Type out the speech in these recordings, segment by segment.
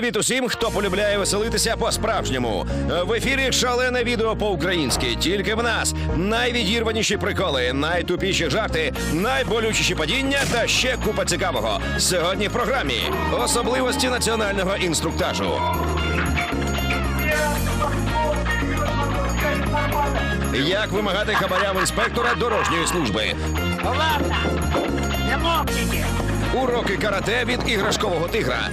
Привіт усім, хто полюбляє веселитися по-справжньому. В ефірі шалене відео по-українськи. Тільки в нас найвідірваніші приколи, найтупіші жарти, найболючіші падіння та ще купа цікавого. Сьогодні в програмі особливості національного інструктажу. Як вимагати хабаря в інспектора дорожньої служби? Ладно, не мокните. Уроки карате від іграшкового тигра.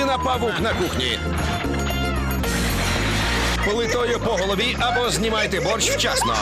Людина павук на кухні. Плитою по голові або знімайте борщ вчасно.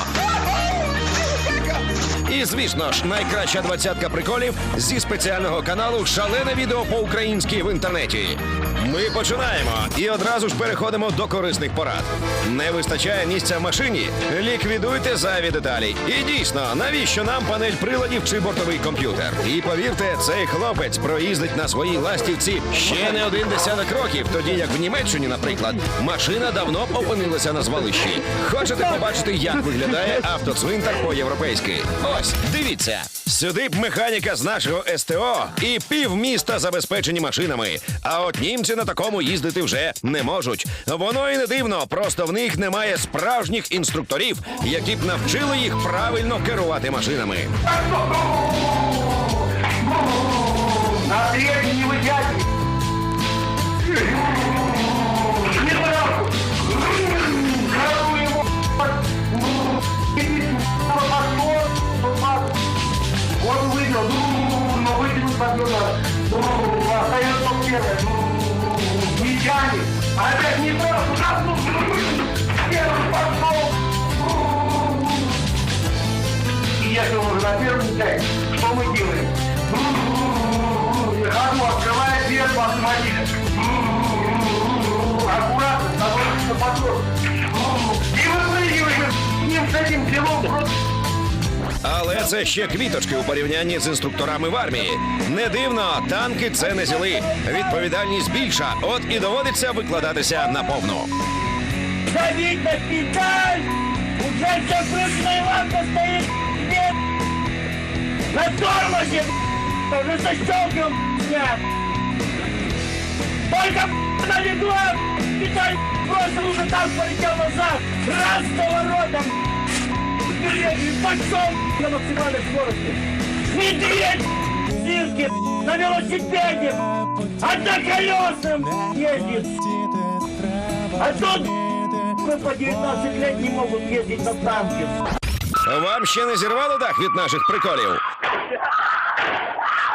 І звісно ж, найкраща двадцятка приколів зі спеціального каналу Шалене відео по-українськи в інтернеті. Ми починаємо і одразу ж переходимо до корисних порад. Не вистачає місця в машині? Ліквідуйте зайві деталі. І дійсно, навіщо нам панель приладів чи бортовий комп'ютер? І повірте, цей хлопець проїздить на своїй ластівці ще не один десяток років, тоді як в Німеччині, наприклад, машина давно опинилася на звалищі. Хочете побачити, як виглядає автоцвинтар по-європейськи? Ось, дивіться. Сюди б механіка з нашого СТО і пів міста забезпечені машинами. А от німці на такому їздити вже не можуть. Воно і не дивно, просто в них немає справжніх інструкторів, які б навчили їх правильно керувати машинами. На третий не вытягивай. Не сразу. Сразу его. Он вывел, но вытянуть подъем Остается первое. Тянет. А опять не сразу. Сразу. Первый пошел. И если он уже на первом тянет, что мы делаем? Ходу открывает дверь по автомобилю. Аккуратно, забросить на подъем. И выпрыгиваем с ним с этим делом просто Але це ще квіточки у порівнянні з інструкторами в армії. Не дивно, танки це не зіли. Відповідальність більша, от і доводиться викладатися на повну. Давить на педаль! Уже все крышная лампа стоит! Нет! На тормозе! Уже защелкиваем! Нет! Только на легла! Педаль просто уже так полетел назад! Раз поворотом! Пошел на максимальной скорости! Медведь! цирке! На велосипеде! Одноколесным ездит! А тут мы по 19 лет не могут ездить на танке. Вам ще не зірвало дах від наших приколів?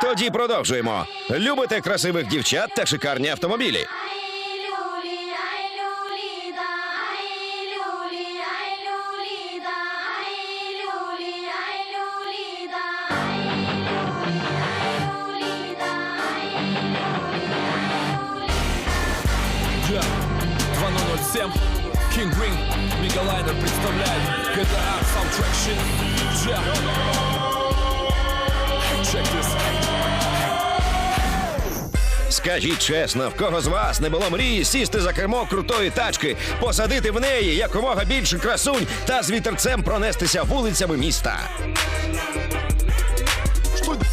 Тоді продовжуємо. Любите красивих дівчат та шикарні автомобілі. 2007 King Green Мегалайнер представляет GTA Soundtrack Shit. Я Check this Скажіть чесно, в кого з вас не було мрії сісти за кермо крутої тачки, посадити в неї якомога більше красунь та з вітерцем пронестися вулицями міста.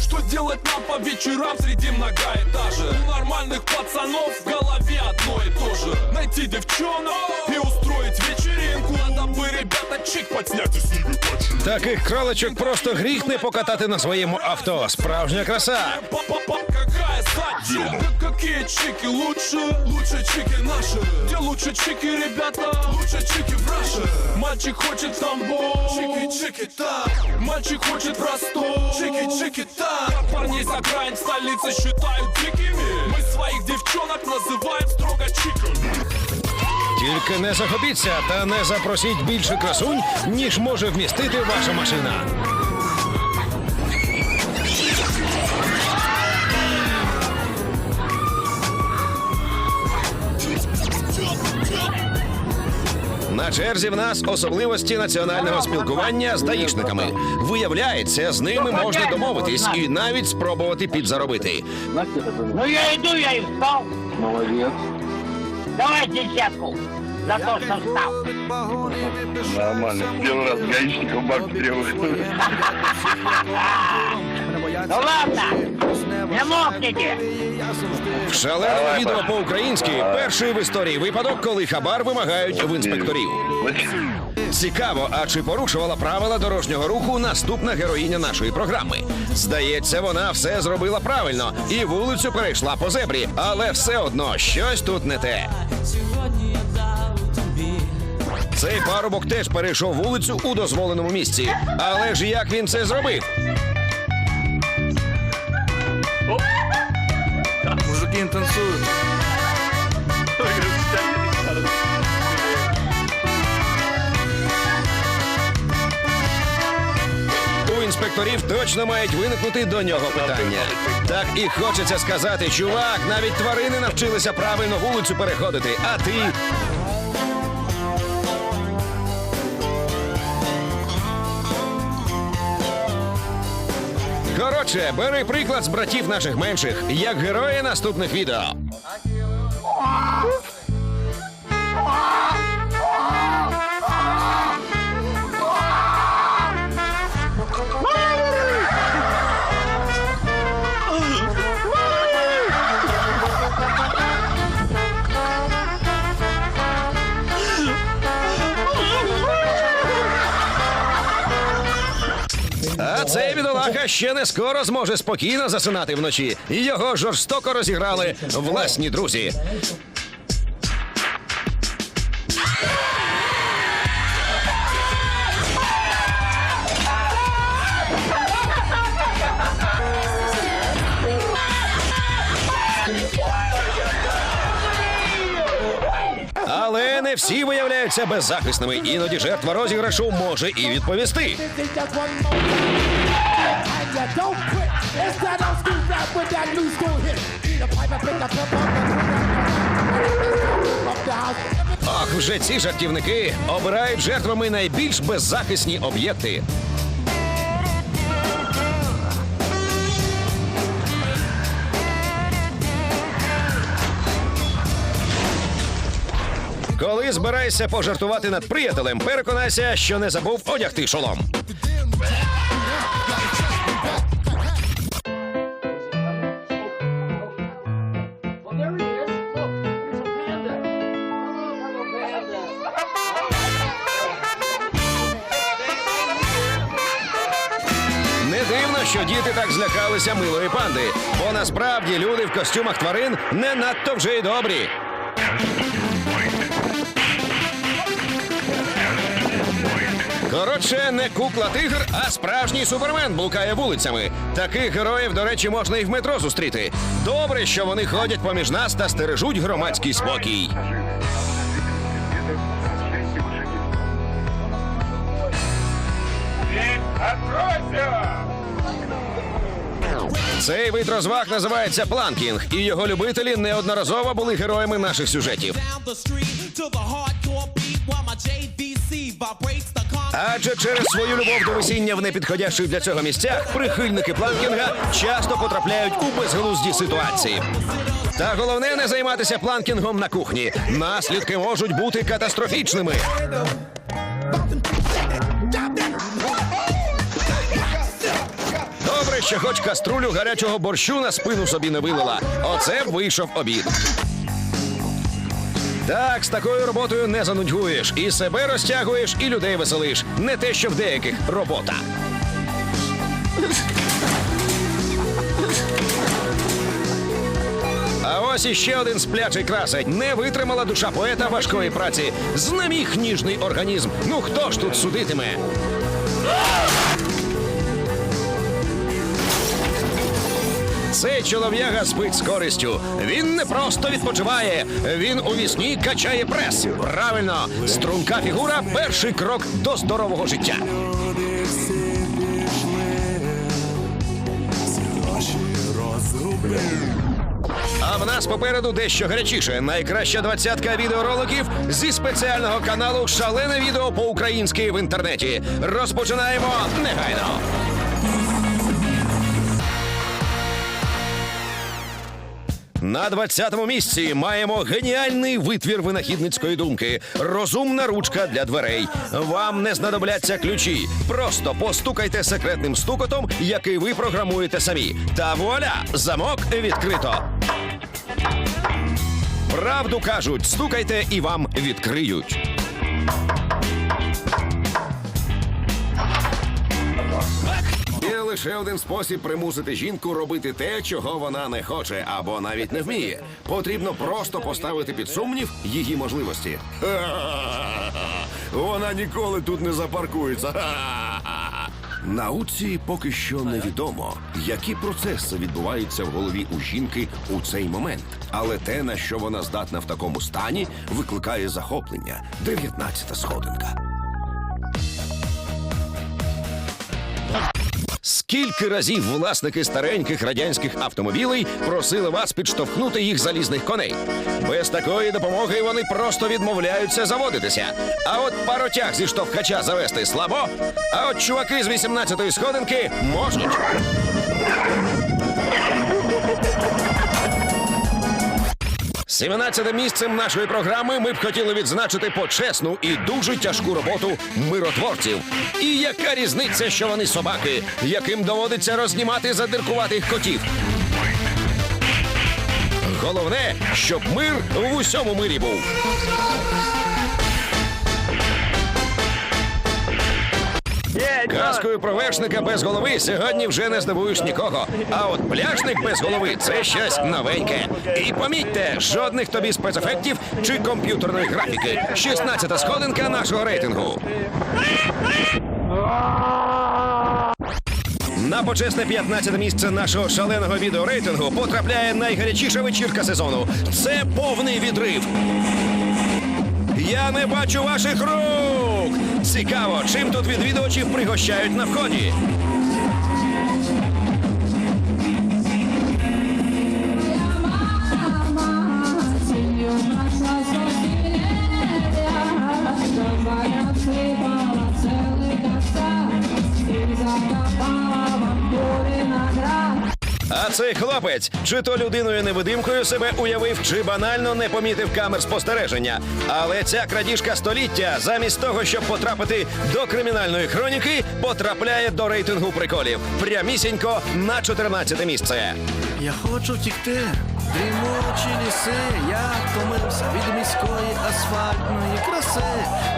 Что, что делать нам по вечерам среди многоэтажек? У нормальных пацанов в голове одно и то же Найти девчонок и устроить вечеринку Надо бы, ребята, чик подснять и с ними почилить Таких кроличок просто гріх не покатати на своєму авто. Справжня краса. Па-па-па, какая задница Как- Какие чики лучше? Лучше чики наши Где лучше чики, ребята? Лучше чики в Раше Мальчик хочет тамбов Чики-чики так Мальчик хочет простор Чики-чики так Парней с окраин столицы считают дикими Мы своих девчонок называем строго чиками Тільки не захопіться та не запросіть більше красунь, ніж може вмістити ваша машина. На черзі в нас особливості національного спілкування з даїшниками. Виявляється, з ними можна домовитись і навіть спробувати підзаробити. Ну я иду, я и встал. Молодец. Давай десятку за то, что встал. Нормально. Первый раз гаишников бак требует. Ну ладно, Не мокните! В шаленому відео по-українськи перший в історії випадок, коли хабар вимагають в інспекторів. Цікаво, а чи порушувала правила дорожнього руху наступна героїня нашої програми? Здається, вона все зробила правильно і вулицю перейшла по зебрі, але все одно щось тут не те. Цей парубок теж перейшов вулицю у дозволеному місці. Але ж як він це зробив? Мужики танцуют. У інспекторів точно мають виникнути до нього питання. Так і хочеться сказати, чувак, навіть тварини навчилися правильно вулицю переходити, а ти. Коротше, бери приклад з братів наших менших, як герої наступних відео. Бідолаха ще не скоро зможе спокійно засинати вночі. Його жорстоко розіграли власні друзі. Але не всі виявляються беззахисними. Іноді жертва розіграшу може і відповісти. You don't quit. It's that old school rap with that new school hit. Eat a pipe and pick a pep up and up вже ці жартівники обирають жертвами найбільш беззахисні об'єкти. Коли збираєшся пожартувати над приятелем, переконайся, що не забув одягти шолом. Що діти так злякалися милої панди, бо насправді люди в костюмах тварин не надто вже й добрі. Коротше, не кукла тигр, а справжній супермен блукає вулицями. Таких героїв, до речі, можна і в метро зустріти. Добре, що вони ходять поміж нас та стережуть громадський спокій. Цей вид розваг називається планкінг, і його любителі неодноразово були героями наших сюжетів. Адже через свою любов до весіння в непідходящих для цього місцях прихильники планкінга часто потрапляють у безглузді ситуації. Та головне не займатися планкінгом на кухні. Наслідки можуть бути катастрофічними. Що хоч каструлю гарячого борщу на спину собі не вилила. Оце вийшов обід. Так, з такою роботою не занудьгуєш. І себе розтягуєш, і людей веселиш. Не те, що в деяких робота. А ось іще один сплячий красень. Не витримала душа поета важкої праці. Знеміг ніжний організм. Ну хто ж тут судитиме? Цей чолов'яга спить з користю. Він не просто відпочиває, він у вісні качає прес. Правильно, струнка фігура перший крок до здорового життя. А в нас попереду дещо гарячіше. Найкраща двадцятка відеороликів зі спеціального каналу Шалене відео по-українськи в інтернеті. Розпочинаємо негайно. На 20-му місці маємо геніальний витвір винахідницької думки. Розумна ручка для дверей. Вам не знадобляться ключі. Просто постукайте секретним стукотом, який ви програмуєте самі. Та вуаля! Замок відкрито. Правду кажуть, стукайте і вам відкриють. Лише один спосіб примусити жінку робити те, чого вона не хоче або навіть не вміє. Потрібно просто поставити під сумнів її можливості. Вона ніколи тут не запаркується. Науці поки що невідомо, які процеси відбуваються в голові у жінки у цей момент. Але те, на що вона здатна в такому стані, викликає захоплення. 19 сходинка. Скільки разів власники стареньких радянських автомобілей просили вас підштовхнути їх залізних коней? Без такої допомоги вони просто відмовляються заводитися. А от паротяг зі штовхача завести слабо, а от чуваки з 18-ї сходинки можуть. Сімнадцятим місцем нашої програми ми б хотіли відзначити почесну і дуже тяжку роботу миротворців. І яка різниця, що вони собаки, яким доводиться рознімати задиркуватих котів. Головне, щоб мир в усьому мирі був. Казкою про вершника без голови сьогодні вже не здивуєш нікого. А от пляжник без голови це щось новеньке. І помітьте, жодних тобі спецефектів чи комп'ютерної графіки. 16-та сходинка нашого рейтингу. На почесне 15 місце нашого шаленого відеорейтингу потрапляє найгарячіша вечірка сезону. Це повний відрив. Я не бачу ваших рук. Цікаво, чим тут відвідувачів пригощають на вході. Цей хлопець чи то людиною невидимкою себе уявив, чи банально не помітив камер спостереження. Але ця крадіжка століття, замість того, щоб потрапити до кримінальної хроніки, потрапляє до рейтингу приколів. Прямісінько на 14 місце. Я хочу втікти, дрімучі ліси, я втомився від міської асфальтної краси.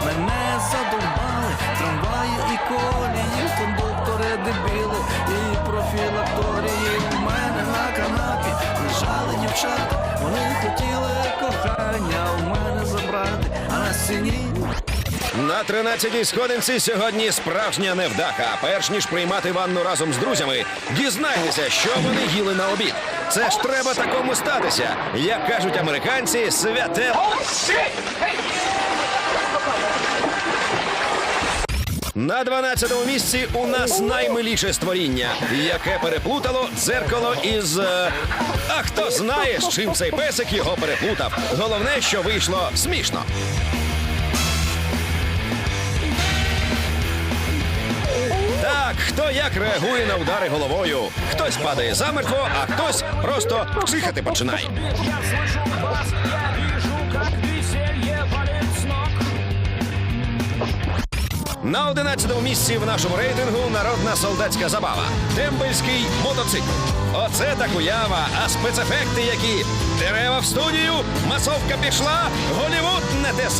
Мене задовбали трамваї і колії, кондуктори дебіли і профілакторії. У мене на канапі лежали дівчата, вони хотіли кохання у мене забрати, а на На 13-й сходинці сьогодні справжня невдаха. Перш ніж приймати ванну разом з друзями, дізнайтеся, що вони їли на обід. Це ж треба такому статися. Як кажуть американці, святе. На 12-му місці у нас наймиліше створіння, яке переплутало дзеркало із. е, А хто знає, з чим цей песик його переплутав. Головне, що вийшло смішно. Хто як реагує на удари головою. Хтось падає замертво, а хтось просто психати починає. На 11-му місці в нашому рейтингу народна солдатська забава. Дембельський мотоцикл. Оце так уява, а спецефекти які дерева в студію, масовка пішла, Голівуд не те